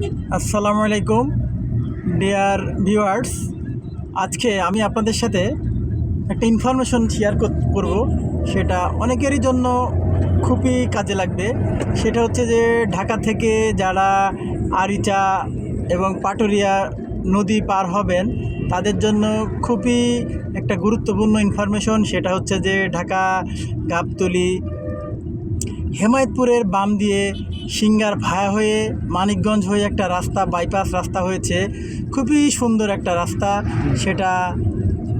আসসালামু আলাইকুম, dear viewers. আজকে আমি আপনাদের সাথে একটা ইনফরমেশন শেয়ার করব। সেটা অনেকেরই জন্য খুবই কাজে লাগবে। সেটা হচ্ছে যে, ঢাকা থেকে যারা আরিচা এবং পাটুরিয়া নদী পার হবেন, তাদের জন্য খুবই একটা গুরুত্বপূর্ণ ইনফরমেশন। সেটা হচ্ছে যে, ঢাকা, গাবতলি হেমায়তপুরের বাম দিয়ে সিঙ্গার ভায়া হয়ে মানিকগঞ্জ হয়ে একটা রাস্তা বাইপাস রাস্তা হয়েছে। খুবই সুন্দর একটা রাস্তা। সেটা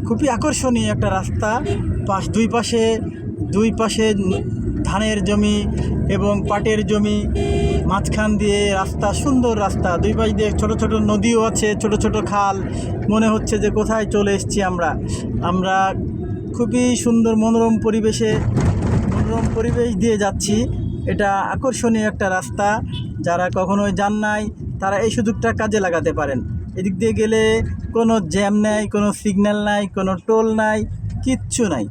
খুবই আকর্ষণীয় একটা রাস্তা। পাশ, দুই পাশে দুই পাশে ধানের জমি এবং পাটের জমি। মাঝখান দিয়ে রাস্তা, সুন্দর রাস্তা। দুই পাশ দিয়ে ছোট ছোট নদীও আছে, ছোট ছোট খাল। মনে হচ্ছে যে কোথায় চলে এসেছি আমরা। আমরা খুবই সুন্দর মনোরম পরিবেশে মনোরম পরিবেশ দিয়ে যাচ্ছি। এটা আকর্ষণীয় একটা রাস্তা। যারা কখনোই যান নাই, তারা এই সুযোগটা কাজে লাগাতে পারেন। এদিক দিয়ে গেলে কোনো জ্যাম নাই, কোনো সিগন্যাল নাই, কোনো টোল নাই, কিচ্ছু নাই।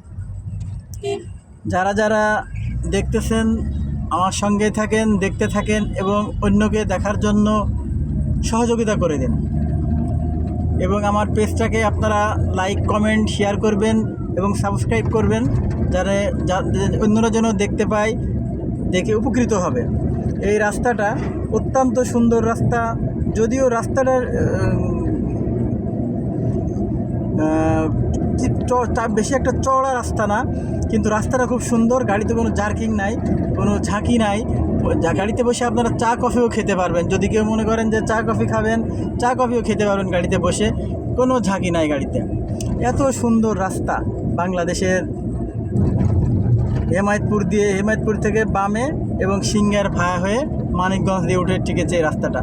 যারা যারা দেখতেছেন, আমার সঙ্গে থাকেন, দেখতে থাকেন এবং অন্যকে দেখার জন্য সহযোগিতা করে দেন। এবং আমার পেজটাকে আপনারা লাইক কমেন্ট শেয়ার করবেন। এবং সাবস্ক্রাইব করবেন, যারা অন্যরা যেন দেখতে পায়, দেখে উপকৃত হবে। এই রাস্তাটা অত্যন্ত সুন্দর রাস্তা, যদিও রাস্তাটার বেশি একটা চওড়া রাস্তা না, কিন্তু রাস্তাটা খুব সুন্দর, গাড়িতে কোনো জার্কিং নাই, কোনো ঝাঁকি নাই গাড়িতে বসে আপনারা চা, কফিও খেতে পারবেন। যদি কেউ মনে করেন যে চা, কফি খাবেন, চা, কফিও খেতে পারবেন গাড়িতে বসে, কোনো ঝাঁকি নাই গাড়িতে। এত সুন্দর রাস্তা। বাংলাদেশের হেমায়তপুর দিয়ে, হেমায়তপুর থেকে বামে এবং সিঙ্গার ভায়া হয়ে মানিকগঞ্জ দিয়ে উঠে টিকেছে এই রাস্তাটা।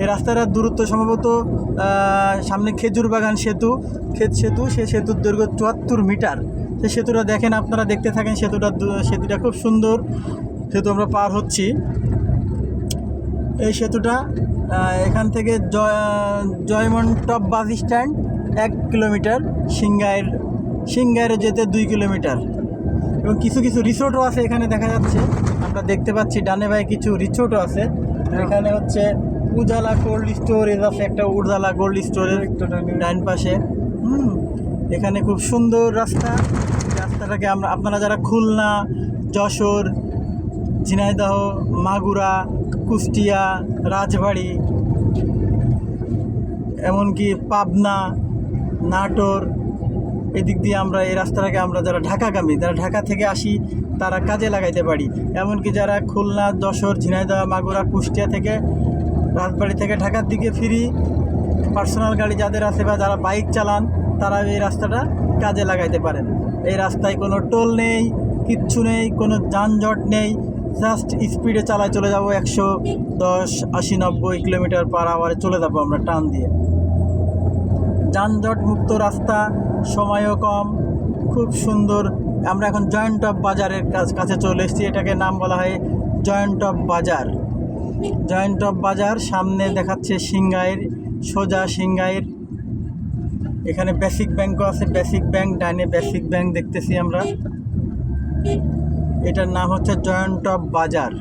এই রাস্তাটার দূরত্ব সম্ভবত সামনে খেজুর বাগান সেতু। ক্ষেত সেতু, সে সেতুর দৈর্ঘ্য চুয়াত্তর মিটার। সেই সেতুটা দেখেন, আপনারা দেখতে থাকেন সেতুটা সেতুটা খুব সুন্দর। সেতু আমরা পার হচ্ছি। এই সেতুটা এখান থেকে জয় জয়মন টপ বাস স্ট্যান্ড এক কিলোমিটার সিঙ্গাইয়ের সিঙ্গাইরে যেতে দুই কিলোমিটার। এবং কিছু কিছু রিসোর্টও আছে এখানে দেখা যাচ্ছে। আমরা দেখতে পাচ্ছি ডানে ভাই কিছু রিসোর্টও আছে। এখানে হচ্ছে উজালা কোল্ড স্টোরেজ আছে একটা উজালা কোল্ড স্টোরেজ ডান পাশে। হুম, এখানে খুব সুন্দর রাস্তা। রাস্তাটাকে আমরা, আপনারা যারা খুলনা, যশোর, ঝিনাইদহ, মাগুরা, কুষ্টিয়া, রাজবাড়ি, এমনকি পাবনা, নাটোর এদিক দিয়ে আমরা, এই রাস্তাটাকে আমরা যারা ঢাকাগামী, যারা ঢাকা থেকে আসি, তারা কাজে লাগাইতে পারি। এমনকি যারা খুলনা, যশোর, ঝিনাইদহ, মাগুরা, কুষ্টিয়া থেকে, রাজবাড়ি থেকে ঢাকার দিকে ফিরি, পার্সোনাল গাড়ি যাদের আছে বা যারা বাইক চালান, তারা এই রাস্তাটা কাজে লাগাইতে পারেন। এই রাস্তায় কোনো টোল নেই, কিচ্ছু নেই, কোনো যানজট নেই। জাস্ট স্পিডে চালায় চলে যাব একশো দশ, আশি, নব্বই কিলোমিটার পার আওয়ারে চলে যাব আমরা টান দিয়ে। যানজট মুক্ত রাস্তা, সময়ও কম, খুব সুন্দর। আমরা এখন জয়েন্ট অফ বাজারের কাছ কাছে চলে এসেছি, এটাকে নাম বলা হয় জয়েন্ট অফ বাজার। জয়েন্ট অফ বাজার সামনে দেখাচ্ছে সিংগাইর, সোজা সিংগাইর। এখানে বেসিক ব্যাংকও আছে, বেসিক ব্যাংক, ডাইনে বেসিক ব্যাংক দেখতেছি আমরা। এটার নাম হচ্ছে জয়েন্ট অফ বাজার।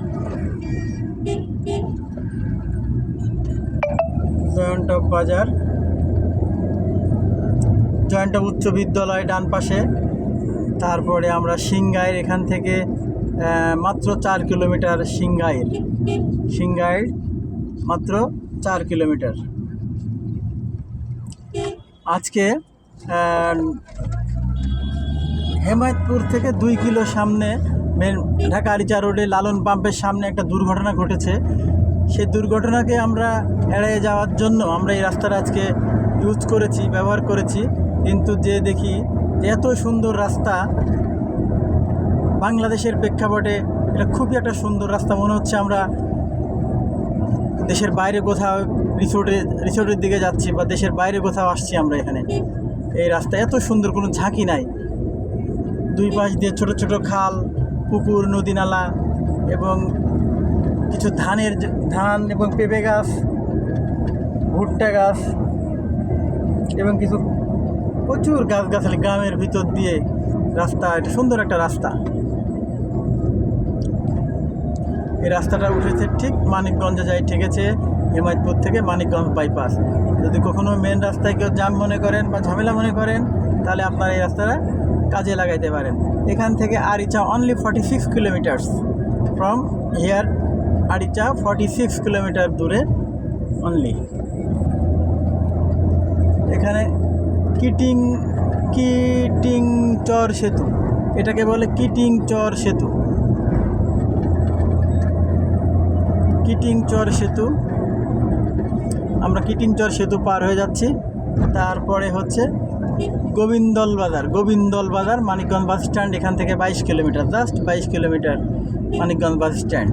জয়েন্ট অফ বাজার। জয়েন্ট উচ্চ বিদ্যালয় ডান পাশে। তারপরে আমরা সিংগাইর এখান থেকে মাত্র চার কিলোমিটার সিংগাইর সিংগাইর মাত্র চার কিলোমিটার। আজকে হেমায়তপুর থেকে দুই কিলো সামনে মেন ঢাকা আরিচা রোডে লালন পাম্পের সামনে একটা দুর্ঘটনা ঘটেছে। সেই দুর্ঘটনাকে আমরা এড়িয়ে যাওয়ার জন্য আমরা এই রাস্তাটা আজকে ইউজ করেছি, ব্যবহার করেছি। কিন্তু যে দেখি এত সুন্দর রাস্তা বাংলাদেশের প্রেক্ষাপটে এটা খুবই একটা সুন্দর রাস্তা। মনে হচ্ছে আমরা দেশের বাইরে কোথাও রিসোর্টে রিসোর্টের দিকে যাচ্ছি বা দেশের বাইরে কোথাও আসছি আমরা এখানে। এই রাস্তা এত সুন্দর, কোনো ঝাঁকি নাই। দুই পাশ দিয়ে ছোট ছোট খাল, পুকুর, নদী নালা এবং কিছু ধানের ধান এবং পেঁপে গাছ, ভুট্টা গাছ এবং কিছু প্রচুর গাছগাছালি গ্রামের ভিতর দিয়ে রাস্তা, এটা সুন্দর একটা রাস্তা। এই রাস্তাটা উঠেছে ঠিক মানিকগঞ্জে যাই ঠেকেছে, হেমায়তপুর থেকে মানিকগঞ্জ বাইপাস যদি কখনো মেন রাস্তায় কেউ জাম মনে করেন বা ঝামেলা মনে করেন, তাহলে আপনারা এই রাস্তাটা কাজে লাগাইতে পারেন। এখান থেকে Aricha only forty six kilometres from here Aricha forty six kilometre দূরে অনলি এখানে কিটিং কিটিং চর সেতু। এটাকে বলে কিটিং চর সেতু। কিটিং চর সেতু। আমরা কিটিং চর সেতু পার হয়ে যাচ্ছি। তারপরে হচ্ছে গোবিন্দল বাজার। গোবিন্দল বাজার, মানিকগঞ্জ বাস স্ট্যান্ড, এখান থেকে বাইশ কিলোমিটার। জাস্ট বাইশ কিলোমিটার মানিকগঞ্জ বাস স্ট্যান্ড।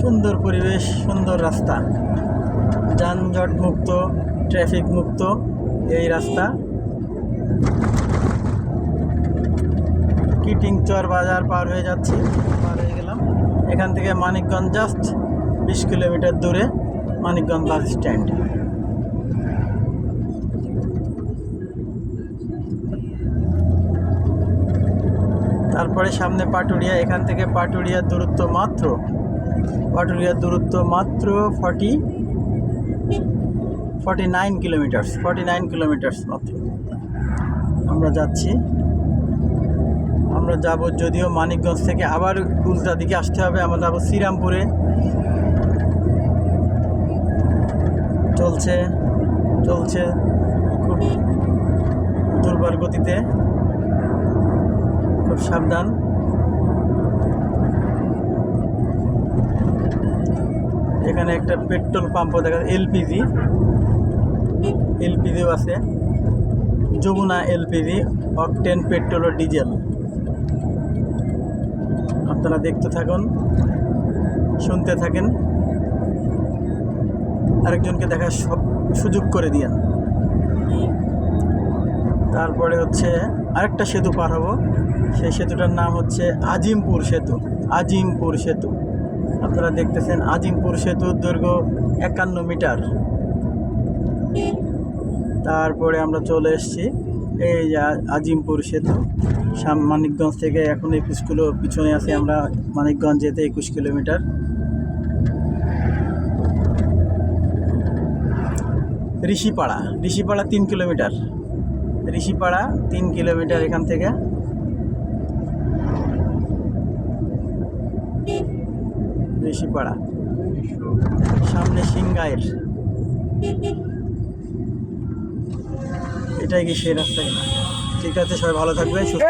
সুন্দর পরিবেশ, সুন্দর রাস্তা। যানজট মুক্ত ট্রাফিক মুক্ত এই রাস্তা। কিটিংচর বাজার পার হয়ে যাচ্ছি, পার হয়ে গেলাম। এখান থেকে মানিকগঞ্জ জাস্ট বিশ কিলোমিটার দূরে মানিকগঞ্জ বাস স্ট্যান্ড। তারপরে সামনে পাটুরিয়া, এখান থেকে পাটুরিয়ার দূরত্ব মাত্র পাটুরিয়ার দূরত্ব মাত্র forty forty nine kilometres forty nine kilometres মাত্র আমরা যাচ্ছি। আমরা যাব যদিও মানিকগঞ্জ থেকে আবার গুজরা দিকে আসতে হবে, আমরা যাব শ্রীরামপুরে। চলছে চলছে খুব দুর্বার গতিতে। খুব সাবধান। এখানে একটা পেট্রোল পাম্পও দেখা যায়, এলপিজি। এলপিজিও আছে। যমুনা এলপিজি, অকটেন পেট্রোল ও ডিজেল। আপনারা দেখতে থাকুন, শুনতে থাকেন। আরেকজনকে দেখার সব সুযোগ করে দিয়েন। তারপরে হচ্ছে আরেকটা সেতু পার হব। সেই সেতুটার নাম হচ্ছে আজিমপুর সেতু আজিমপুর সেতু। আপনারা দেখতেছেন আজিমপুর সেতুর দৈর্ঘ্য একান্ন মিটার। তারপরে আমরা চলে এসেছি এই যে আজিমপুর সেতু। সাম মানিকগঞ্জ থেকে এখন একুশ কিলো পিছনে আছি আমরা মানিকগঞ্জ যেতে একুশ কিলোমিটার। ঋষিপাড়া ঋষিপাড়া তিন কিলোমিটার। ঋষিপাড়া তিন কিলোমিটার এখান থেকে। ঋষিপাড়া সামনে সিংগায়ের এটাই কি সেই রাস্তা কিনা? ঠিক আছে সবাই ভালো থাকবে সুস্থ